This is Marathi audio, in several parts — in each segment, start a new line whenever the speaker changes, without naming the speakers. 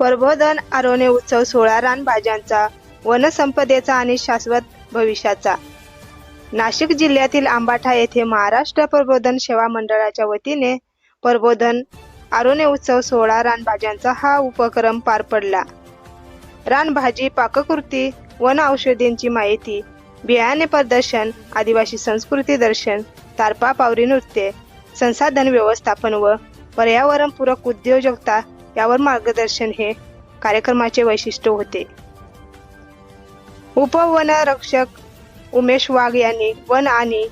प्रबोधन आरोने उत्सव सोळा रानभाज्यांचा वनसंपदेचा आणि शाश्वत भविष्याचा. नाशिक जिल्ह्यातील आंबाठा येथे महाराष्ट्र प्रबोधन सेवा मंडळाच्या वतीने प्रबोधन आरोने उत्सव सोळा रानभाज्यांचा हा उपक्रम पार पडला. रानभाजी पाककृती वन औषधींची माहिती बियाणे प्रदर्शन आदिवासी संस्कृती दर्शन तारपा पावरी नृत्य संसाधन व्यवस्थापन व पर्यावरणपूरक उद्योजकता यावर मार्गदर्शन हे कार्यक्रमाचे वैशिष्ट्य होते. उपवनरक्षक उमेश वाघ यांनी वन आणि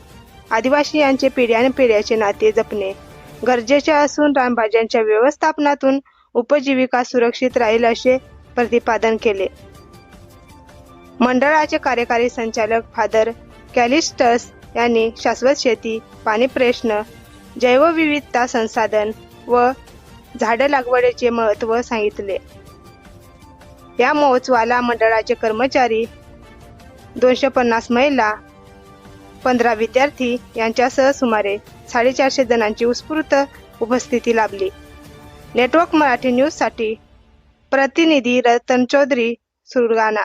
आदिवासी यांचे पिढ्यानपिढ्याचे नाते जपणे. गरजेचे असून रानभाज्यांच्या व्यवस्थापनातून उपजीविका सुरक्षित राहील असे प्रतिपादन केले. मंडळाचे कार्यकारी संचालक फादर कॅलिस्टस यांनी शाश्वत शेती पाणी प्रश्न जैवविविधता संसाधन व झाडं लागवडीचे महत्त्व सांगितले. या महोत्सवाला मंडळाचे कर्मचारी दोनशे पन्नास महिला पंधरा विद्यार्थी यांच्यासह सुमारे साडेचारशे जणांची उत्स्फूर्त उपस्थिती लाभली. नेटवर्क मराठी न्यूजसाठी प्रतिनिधी रतन चौधरी सुरगाणा.